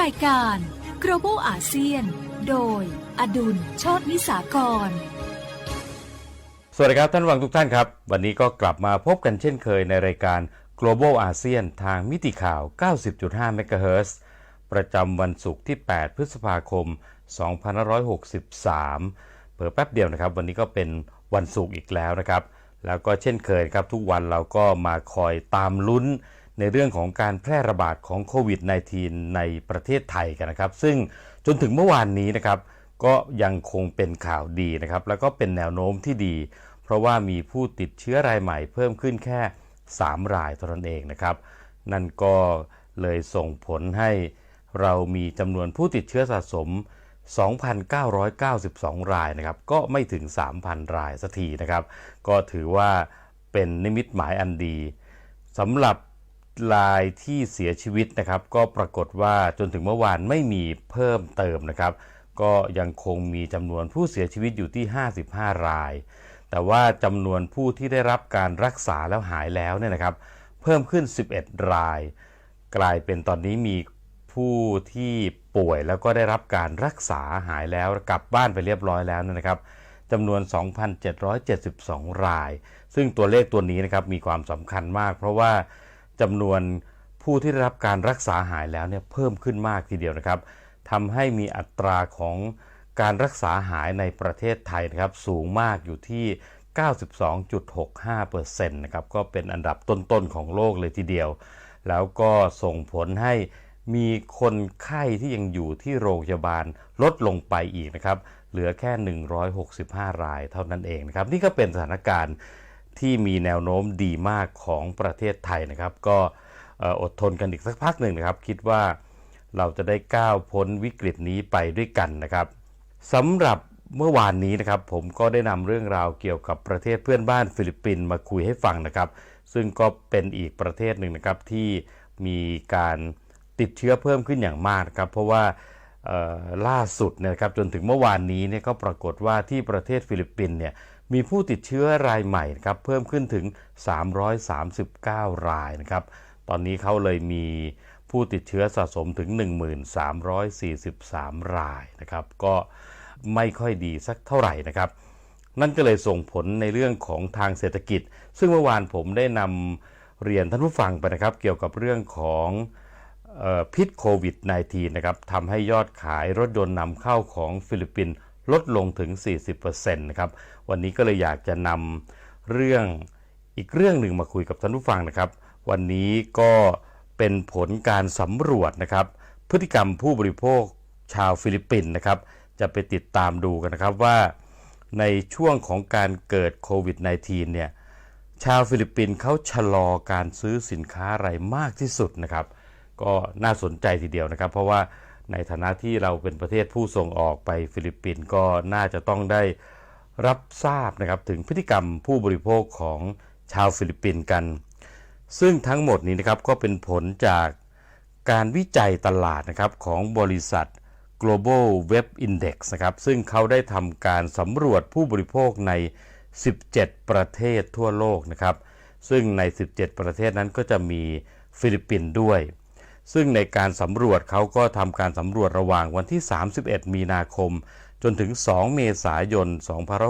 รายการ Global ASEAN โดย อดุลโชตนิสากร สวัสดีครับท่านผู้ฟังทุกท่านครับ วันนี้ก็กลับมาพบกันเช่นเคยในรายการ Global ASEAN ทางมิติข่าว 90.5 MHz ประจำวันศุกร์ที่ 8 พฤษภาคม 2563เปิดแป๊บเดียวนะครับ วันนี้ก็เป็นวันศุกร์อีกแล้วนะครับ แล้วก็เช่นเคยครับทุกวันเราก็มาคอยตามลุ้น ในเรื่องของการแพร่ระบาดของโควิด -19 ในประเทศไทยกันนะครับ ซึ่งจนถึงเมื่อวานนี้นะครับ ก็ยังคงเป็นข่าวดีนะครับ แล้วก็เป็นแนวโน้มที่ดี เพราะว่ามีผู้ติดเชื้อรายใหม่เพิ่มขึ้นแค่ 3 รายเท่านั้นเองนะครับ นั่นก็เลยส่งผลให้เรามีจำนวนผู้ติดเชื้อสะสม 2,992 รายนะครับ ก็ไม่ถึง 3,000 รายสักทีนะครับ ก็ถือว่าเป็นนิมิตหมายอันดีสำหรับ รายที่เสียชีวิตนะครับ ก็ปรากฏว่าจนถึงเมื่อวานไม่มีเพิ่มเติมนะครับ ก็ยังคงมีจำนวนผู้เสียชีวิตอยู่ที่ 55 ราย แต่ว่าจำนวนผู้ที่ได้รับการรักษาแล้วหายแล้วเนี่ยนะครับ เพิ่มขึ้น 11 ราย กลายเป็นตอนนี้มีผู้ที่ป่วยแล้วก็ได้รับการรักษาหายแล้วกลับบ้านไปเรียบร้อยแล้วนะครับจำนวน 2,772 ราย ซึ่งตัวเลขตัวนี้นะครับมีความสำคัญมาก เพราะว่า จำนวนผู้ที่ได้รับการรักษาหายแล้วเนี่ยเพิ่มขึ้นมากทีเดียวนะครับทำให้มีอัตราของการรักษาหายในประเทศไทยนะครับสูงมากอยู่ที่ 92.65%นะครับก็เป็นอันดับต้นๆของโลกเลยทีเดียว แล้วก็ส่งผลให้มีคนไข้ที่ยังอยู่ที่โรงพยาบาลลดลงไปอีกนะครับ เหลือแค่ 165 รายเท่านั้นเองนะครับ นี่ก็เป็นสถานการณ์ ที่มีแนวโน้มดีมากของประเทศไทยนะครับ ก็อดทนกันอีกสักพักหนึ่งนะครับ คิดว่าเราจะได้ก้าวพ้นวิกฤตนี้ไปด้วยกันนะครับสำหรับเมื่อวานนี้นะครับ ผมก็ได้นำเรื่องราวเกี่ยวกับประเทศเพื่อนบ้านฟิลิปปินส์มาคุยให้ฟังนะครับ ซึ่งก็เป็นอีกประเทศหนึ่งนะครับที่มีการติดเชื้อเพิ่มขึ้นอย่างมากครับ เพราะว่าล่าสุดนะครับจนถึงเมื่อวานนี้เนี่ยก็ปรากฏว่าที่ประเทศฟิลิปปินส์เนี่ย มีผู้ติดเชื้อรายใหม่นะครับเพิ่มขึ้นถึง 339 รายนะครับ ตอนนี้เขาเลยมีผู้ติดเชื้อสะสมถึง 1343 รายนะครับ ก็ไม่ค่อยดีสักเท่าไหร่นะครับ นั่นก็เลยส่งผลในเรื่องของทางเศรษฐกิจ ซึ่งเมื่อวานผมได้นำเรียนท่านผู้ฟังไปนะครับ เกี่ยวกับเรื่องของออพิษโควิด -19 นะครับทำให้ยอดขายรถยนต์นำเข้าของฟิลิปปินส์ ลดลงถึง 40%นะครับ วันนี้ก็เลยอยากจะนำเรื่องอีกเรื่องหนึ่งมาคุยกับท่านผู้ฟังนะครับ วันนี้ก็เป็นผลการสำรวจนะครับ พฤติกรรมผู้บริโภคชาวฟิลิปปินส์นะครับ จะไปติดตามดูกันนะครับว่าในช่วงของการเกิดโควิด -19 เนี่ยชาวฟิลิปปินส์เขาชะลอการซื้อสินค้าอะไรมากที่สุดนะครับ ก็น่าสนใจทีเดียวนะครับ เพราะว่า ในฐานะที่เราเป็นประเทศผู้ส่งออกไปฟิลิปปินส์ก็น่าจะต้องได้รับทราบนะครับถึงพฤติกรรมผู้บริโภคของชาวฟิลิปปินส์กัน ซึ่งทั้งหมดนี้นะครับก็เป็นผลจากการวิจัยตลาดนะครับของบริษัท Global Web Index นะครับซึ่งเขาได้ทำการสำรวจผู้บริโภคใน 17 ประเทศทั่วโลกนะครับ ซึ่งใน 17 ประเทศนั้นก็จะมีฟิลิปปินส์ด้วย ซึ่งในการสำรวจเขาก็ทำการสำรวจระหว่างวันที่ 31 มีนาคม จนถึง 2 เมษายน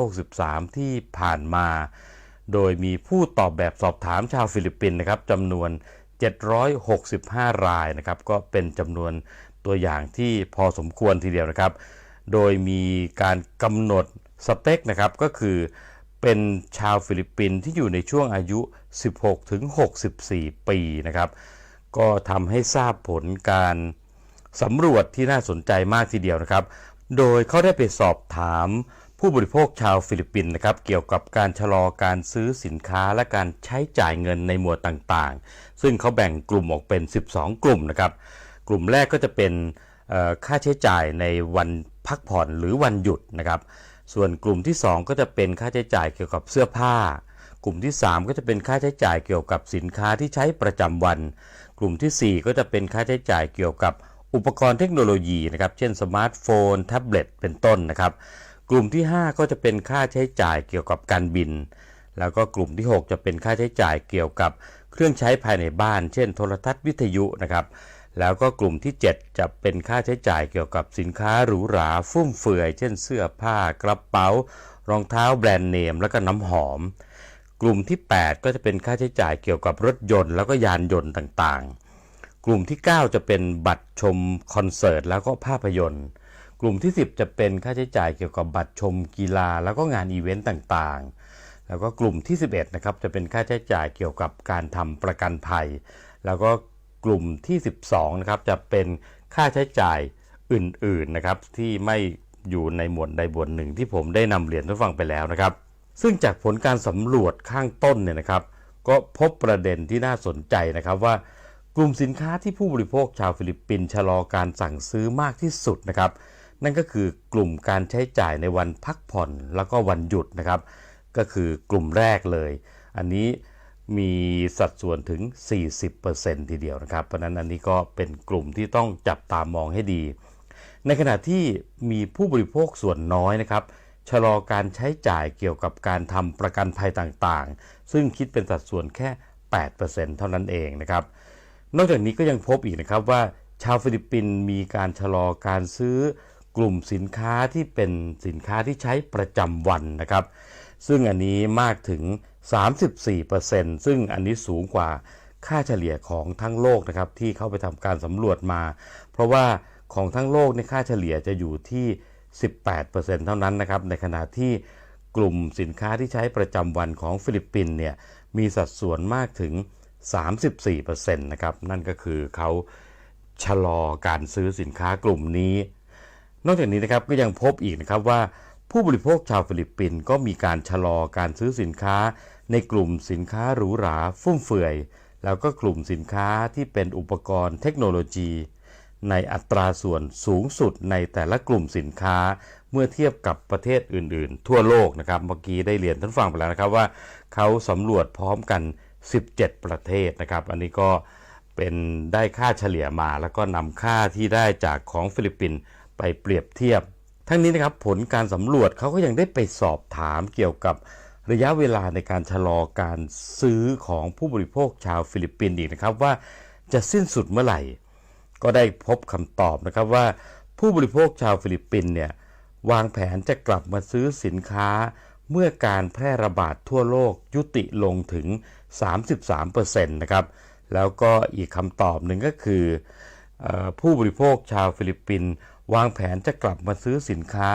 2563 ที่ผ่านมา โดยมีผู้ตอบแบบสอบถามชาวฟิลิปปินส์นะครับจำนวน 765 รายนะครับก็เป็นจำนวนตัวอย่างที่พอสมควรทีเดียวนะครับ โดยมีการกำหนดสเปคนะครับก็คือเป็นชาวฟิลิปปินส์ที่อยู่ในช่วงอายุ 16ถึง64 ปีนะครับ ก็ทำให้ทราบผลการสำรวจที่น่าสนใจมากทีเดียวนะครับ โดยเขาได้ไปสอบถามผู้บริโภคชาวฟิลิปปินส์นะครับเกี่ยวกับการชะลอการซื้อสินค้าและการใช้จ่ายเงินในหมวดต่างๆ ซึ่งเขาแบ่งกลุ่มออกเป็น 12 กลุ่มนะครับ กลุ่มแรกก็จะเป็นค่าใช้จ่ายในวันพักผ่อนหรือวันหยุดนะครับ ส่วนกลุ่มที่ 2 ก็จะเป็นค่าใช้จ่ายเกี่ยวกับเสื้อผ้า กลุ่มที่ 3 ก็จะเป็นค่าใช้จ่ายเกี่ยวกับสินค้าที่ใช้ประจำวัน กลุ่มทีสี่ 4 ก็จะเป็นค่าใช้จ่ายเกี่ยวกับอุปกรณ์เทคโนโลยีนะครับ เช่นสมาร์ทโฟน แท็บเล็ต เป็นต้นนะครับ กลุ่มที่ 5 ก็จะเป็นค่าใช้จ่ายเกี่ยวกับการบิน แล้วก็กลุ่มที่ 6 จะเป็นค่าใช้จ่ายเกี่ยวกับเครื่องใช้ภายในบ้าน เช่น โทรทัศน์วิทยุนะครับ แล้วก็กลุ่มที่ 7 จะเป็นค่าใช้จ่ายเกี่ยวกับสินค้าหรูหราฟุ่มเฟือย เช่น เสื้อผ้ากระเป๋า รองเท้าแบรนด์เนม แล้วก็น้ำหอม กลุ่มที่ 8 ก็จะเป็นค่าใช้จ่ายเกี่ยวกับรถยนต์แล้วก็ยานยนต์ต่างๆ กลุ่มที่ 9 จะเป็นบัตรชมคอนเสิร์ตแล้วก็ภาพยนตร์ กลุ่มที่ 10 จะเป็นค่าใช้จ่ายเกี่ยวกับบัตรชมกีฬาแล้วก็งานอีเวนต์ต่างๆ แล้วก็กลุ่มที่ 11 นะครับจะเป็นค่าใช้จ่ายเกี่ยวกับการทำประกันภัย แล้วก็กลุ่มที่ 12 นะครับจะเป็นค่าใช้จ่ายอื่นๆ นะครับที่ไม่อยู่ในหมวดใดหมวดหนึ่งที่ผมได้นำเรียนให้ฟังไปแล้วนะครับ ซึ่งจากผลการสำรวจข้างต้นเนี่ยนะครับ ก็พบประเด็นที่น่าสนใจนะครับว่ากลุ่มสินค้าที่ผู้บริโภคชาวฟิลิปปินส์ชะลอการสั่งซื้อมากที่สุดนะครับ นั่นก็คือกลุ่มการใช้จ่ายในวันพักผ่อนแล้วก็วันหยุดนะครับ ก็คือกลุ่มแรกเลย อันนี้มีสัดส่วนถึง 40%ทีเดียวนะครับ เพราะนั้นอันนี้ก็เป็นกลุ่มที่ต้องจับตามองให้ดี ในขณะที่มีผู้บริโภคส่วนน้อยนะครับ ชะลอการใช้จ่ายเกี่ยวกับการทำประกันภัยต่างๆ ซึ่งคิดเป็นสัดส่วนแค่ 8%เท่านั้นเองนะครับ นอกจากนี้ก็ยังพบอีกนะครับว่า ชาวฟิลิปปินส์มีการชะลอการซื้อกลุ่มสินค้าที่เป็นสินค้าที่ใช้ประจำวันนะครับ ซึ่งอันนี้มากถึง 34%ซึ่งอันนี้สูงกว่าค่าเฉลี่ยของทั้งโลกนะครับที่เข้าไปทำการสำรวจมา เพราะว่าของทั้งโลกในค่าเฉลี่ยจะอยู่ที่ 18%เท่านั้นนะครับ ในขณะที่กลุ่มสินค้าที่ใช้ประจำวันของฟิลิปปินเนี่ยมีสัดส่วนมากถึง 34%นะครับ นั่นก็คือเขาชะลอการซื้อสินค้ากลุ่มนี้ นอกจากนี้นะครับก็ยังพบอีกนะครับว่าผู้บริโภคชาวฟิลิปปินส์ก็มีการชะลอการซื้อสินค้า ในกลุ่มสินค้าหรูหราฟุ่มเฟือย แล้วก็กลุ่มสินค้าที่เป็นอุปกรณ์เทคโนโลยี ในอัตราส่วนสูงสุดในแต่ละกลุ่มสินค้า เมื่อเทียบกับประเทศอื่น ๆ ทั่วโลกนะครับเมื่อกี้ได้เรียนท่านฟังไปแล้วนะครับว่าเขาสำรวจพร้อมกัน 17 ประเทศนะครับ อันนี้ก็เป็นได้ค่าเฉลี่ยมา แล้วก็นำค่าที่ได้จากของฟิลิปปินส์ไปเปรียบเทียบ ทั้งนี้นะครับผลการสำรวจเขาก็ยังได้ไปสอบถามเกี่ยวกับระยะเวลาในการชะลอการซื้อของผู้บริโภคชาวฟิลิปปินส์อีกนะครับว่าจะสิ้นสุดเมื่อไหร่ ก็ได้พบคำตอบนะครับว่า ผู้บริโภคชาวฟิลิปปินส์เนี่ย วางแผนจะกลับมาซื้อสินค้า เมื่อการแพร่ระบาดทั่วโลกยุติลงถึง 33%นะครับ แล้วก็อีกคำตอบหนึ่งก็คืออผู้บริโภคชาวฟิลิปปินส์วางแผนจะกลับมาซื้อสินค้า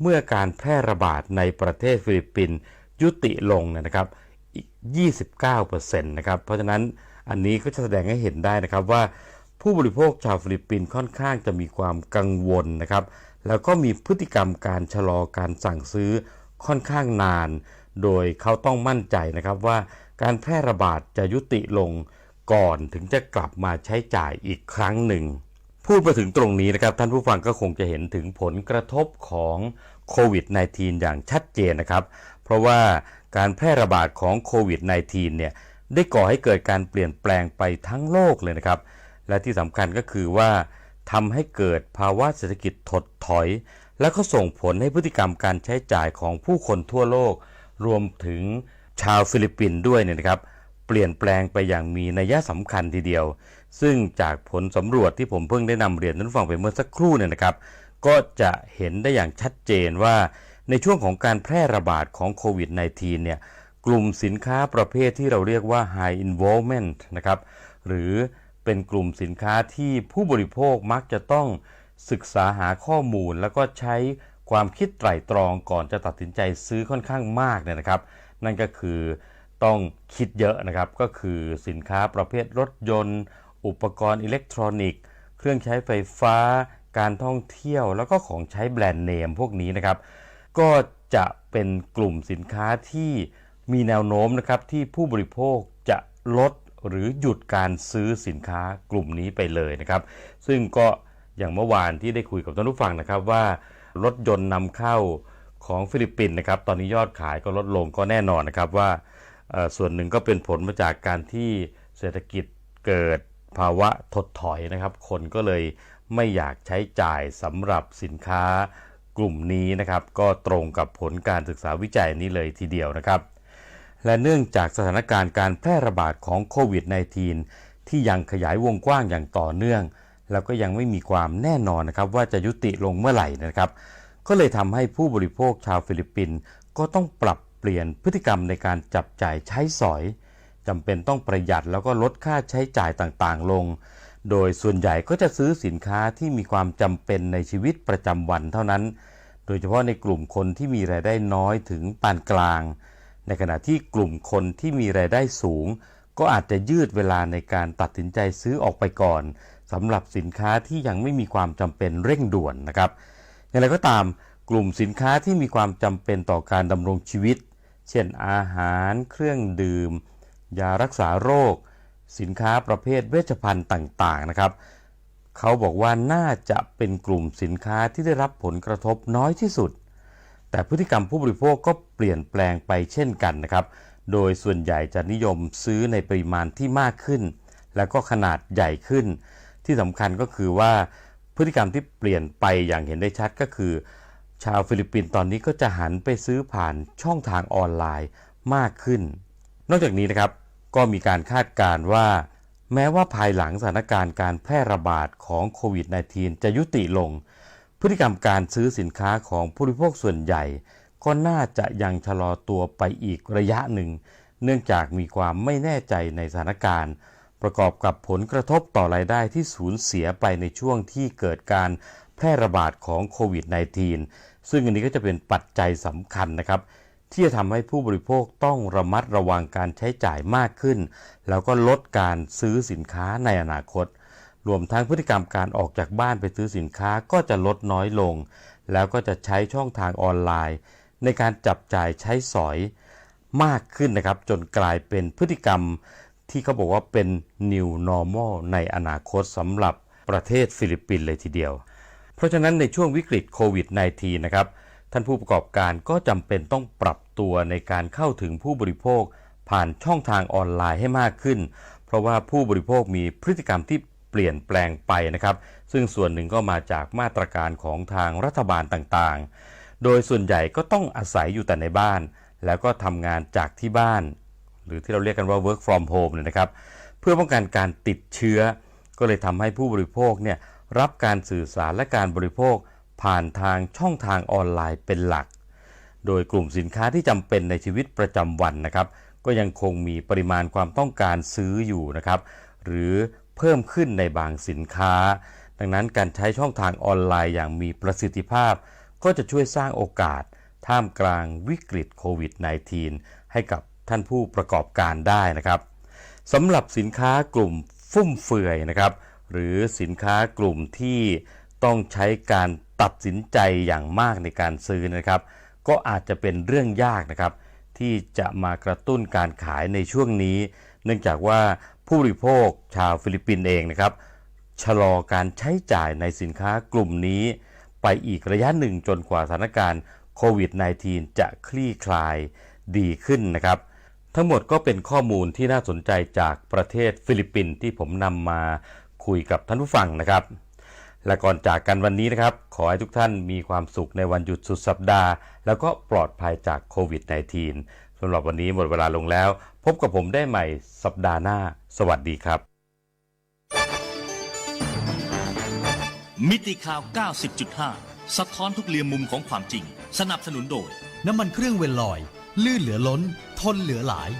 เมื่อการแพร่ระบาดในประเทศฟิลิปปินส์ยุติลงเนี่ยนะครับอีก 29%นะครับ เพราะฉะนั้นอันนี้ก็จะแสดงให้เห็นได้นะครับว่า ผู้บริโภคชาวฟิลิปปินส์ค่อนข้างจะมีความกังวลนะครับ แล้วก็มีพฤติกรรมการชะลอการสั่งซื้อค่อนข้างนาน โดยเขาต้องมั่นใจนะครับว่าการแพร่ระบาดจะยุติลงก่อนถึงจะกลับมาใช้จ่ายอีกครั้งหนึ่ง พูดมาถึงตรงนี้นะครับ ท่านผู้ฟังก็คงจะเห็นถึงผลกระทบของโควิด -19 อย่างชัดเจนนะครับ เพราะว่าการแพร่ระบาดของโควิด -19 เนี่ยได้ก่อให้เกิดการเปลี่ยนแปลงไปทั้งโลกเลยนะครับ และที่สำคัญก็คือว่าทำให้เกิดภาวะเศรษฐกิจถดถอย แล้วก็ส่งผลให้พฤติกรรมการใช้จ่ายของผู้คนทั่วโลก รวมถึงชาวฟิลิปปินส์ด้วยเนี่ยนะครับ เปลี่ยนแปลงไปอย่างมีนัยสำคัญทีเดียว ซึ่งจากผลสำรวจที่ผมเพิ่งได้นำเรียนท่านฟังไปเมื่อสักครู่เนี่ยนะครับ ก็จะเห็นได้อย่างชัดเจนว่าในช่วงของการแพร่ระบาดของโควิด -19 เนี่ยกลุ่มสินค้าประเภทที่เราเรียกว่า high involvement นะครับหรือ เป็นกลุ่มสินค้าที่ผู้บริโภคมักจะต้องศึกษาหาข้อมูล แล้วก็ใช้ความคิดไตร่ตรองก่อนจะตัดสินใจซื้อค่อนข้างมากเนี่ยนะครับ นั่นก็คือต้องคิดเยอะนะครับ ก็คือสินค้าประเภทรถยนต์ อุปกรณ์อิเล็กทรอนิกส์ เครื่องใช้ไฟฟ้า การท่องเที่ยว แล้วก็ของใช้แบรนด์เนมพวกนี้นะครับ ก็จะเป็นกลุ่มสินค้าที่มีแนวโน้มนะครับที่ผู้บริโภคจะลด หรือหยุดการซื้อสินค้ากลุ่มนี้ไปเลยนะครับ ซึ่งก็อย่างเมื่อวานที่ได้คุยกับท่านผู้ฟังนะครับว่ารถยนต์นำเข้าของฟิลิปปินส์นะครับตอนนี้ยอดขายก็ลดลงก็แน่นอนนะครับว่าส่วนหนึ่งก็เป็นผลมาจากการที่เศรษฐกิจเกิดภาวะถดถอยนะครับ คนก็เลยไม่อยากใช้จ่ายสำหรับสินค้ากลุ่มนี้นะครับ ก็ตรงกับผลการศึกษาวิจัยนี้เลยทีเดียวนะครับ และเนื่องจากสถานการณ์การแพร่ระบาดของโควิด -19 ที่ยังขยายวงกว้างอย่างต่อเนื่อง แล้วก็ยังไม่มีความแน่นอนนะครับว่าจะยุติลงเมื่อไหร่นะครับ ก็เลยทำให้ผู้บริโภคชาวฟิลิปปินส์ก็ต้องปรับเปลี่ยนพฤติกรรมในการจับจ่ายใช้สอยจำเป็นต้องประหยัดแล้วก็ลดค่าใช้จ่ายต่างๆ ลง โดยส่วนใหญ่ก็จะซื้อสินค้าที่มีความจำเป็นในชีวิตประจำวันเท่านั้น โดยเฉพาะในกลุ่มคนที่มีรายได้น้อยถึงปานกลาง ในขณะที่กลุ่มคนที่มีรายได้สูง ก็อาจจะยืดเวลาในการตัดสินใจซื้อออกไปก่อนสำหรับสินค้าที่ยังไม่มีความจำเป็นเร่งด่วนนะครับ อย่างไรก็ตามกลุ่มสินค้าที่มีความจำเป็นต่อการดำรงชีวิต เช่นอาหาร เครื่องดื่ม ยารักษาโรค สินค้าประเภทเวชภัณฑ์ต่างๆนะครับ เขาบอกว่าน่าจะเป็นกลุ่มสินค้าที่ได้รับผลกระทบน้อยที่สุด แต่พฤติกรรมผู้บริโภคก็เปลี่ยนแปลงไปเช่นกันนะครับ โดยส่วนใหญ่จะนิยมซื้อในปริมาณที่มากขึ้น และก็ขนาดใหญ่ขึ้น ที่สำคัญก็คือว่าพฤติกรรมที่เปลี่ยนไปอย่างเห็นได้ชัดก็คือ ชาวฟิลิปปินส์ตอนนี้ก็จะหันไปซื้อผ่านช่องทางออนไลน์มากขึ้น นอกจากนี้นะครับก็มีการคาดการณ์ว่า แม้ว่าภายหลังสถานการณ์การแพร่ระบาดของโควิด -19 จะยุติลง พฤติกรรมการซื้อสินค้าของผู้บริโภคส่วนใหญ่ ก็น่าจะยังชะลอตัวไปอีกระยะหนึ่ง เนื่องจากมีความไม่แน่ใจในสถานการณ์ ประกอบกับผลกระทบต่อรายได้ที่สูญเสียไปในช่วงที่เกิดการแพร่ระบาดของโควิด -19 ซึ่งอันนี้ก็จะเป็นปัจจัยสำคัญนะครับ ที่จะทำให้ผู้บริโภคต้องระมัดระวังการใช้จ่ายมากขึ้น แล้วก็ลดการซื้อสินค้าในอนาคต รวมทั้งพฤติกรรมการออกจากบ้านไปซื้อสินค้าก็จะลดน้อยลง แล้วก็จะใช้ช่องทางออนไลน์ ในการจับจ่ายใช้สอยมากขึ้นนะครับ จนกลายเป็นพฤติกรรมที่เขาบอกว่าเป็น new normal ในอนาคตสำหรับประเทศฟิลิปปินส์เลยทีเดียว เพราะฉะนั้นในช่วงวิกฤตโควิด -19 นะครับ ท่านผู้ประกอบการก็จำเป็นต้องปรับตัวในการเข้าถึงผู้บริโภคผ่านช่องทางออนไลน์ให้มากขึ้น เพราะว่าผู้บริโภคมีพฤติกรรมที่ เปลี่ยนแปลงไปนะครับ ซึ่งส่วนหนึ่งก็มาจากมาตรการของทางรัฐบาลต่างๆ โดยส่วนใหญ่ก็ต้องอาศัยอยู่แต่ในบ้าน แล้วก็ทำงานจากที่บ้าน หรือที่เราเรียกกันว่า work from home เนี่ยนะครับ เพื่อป้องกันการติดเชื้อ ก็เลยทำให้ผู้บริโภคเนี่ยรับการสื่อสารและการบริโภคผ่านทางช่องทางออนไลน์เป็นหลัก โดยกลุ่มสินค้าที่จำเป็นในชีวิตประจำวันนะครับ ก็ยังคงมีปริมาณความต้องการซื้ออยู่นะครับ หรือ เพิ่มขึ้นในบางสินค้า ดังนั้นการใช้ช่องทางออนไลน์อย่างมีประสิทธิภาพ ก็จะช่วยสร้างโอกาส ท่ามกลางวิกฤตโควิด -19 ให้กับท่านผู้ประกอบการได้นะครับสำหรับสินค้ากลุ่มฟุ่มเฟือยนะครับ หรือสินค้ากลุ่มที่ต้องใช้การตัดสินใจอย่างมากในการซื้อนะครับ ก็อาจจะเป็นเรื่องยากนะครับ ที่จะมากระตุ้นการขายในช่วงนี้ เนื่องจากว่า ผู้บริโภคชาวฟิลิปปินส์เองนะครับชะลอการใช้จ่ายในสินค้ากลุ่มนี้ ไปอีกระยะหนึ่งจนกว่าสถานการณ์โควิด -19 จะคลี่คลายดีขึ้นนะครับ ทั้งหมดก็เป็นข้อมูลที่น่าสนใจจากประเทศฟิลิปปินส์ที่ผมนำมาคุยกับท่านผู้ฟังนะครับ และก่อนจากกันวันนี้นะครับ ขอให้ทุกท่านมีความสุขในวันหยุดสุดสัปดาห์ แล้วก็ปลอดภัยจากโควิด -19 สำหรับวันนี้หมดเวลาลงแล้ว พบกับผมได้ใหม่สัปดาห์หน้า สวัสดีครับ มิติข่าว 90.5 สะท้อนทุกเรียมมุมของความจริง สนับสนุนโดย น้ำมันเครื่องเวลลอย ลื่นเหลือล้น ทนเหลือหลาย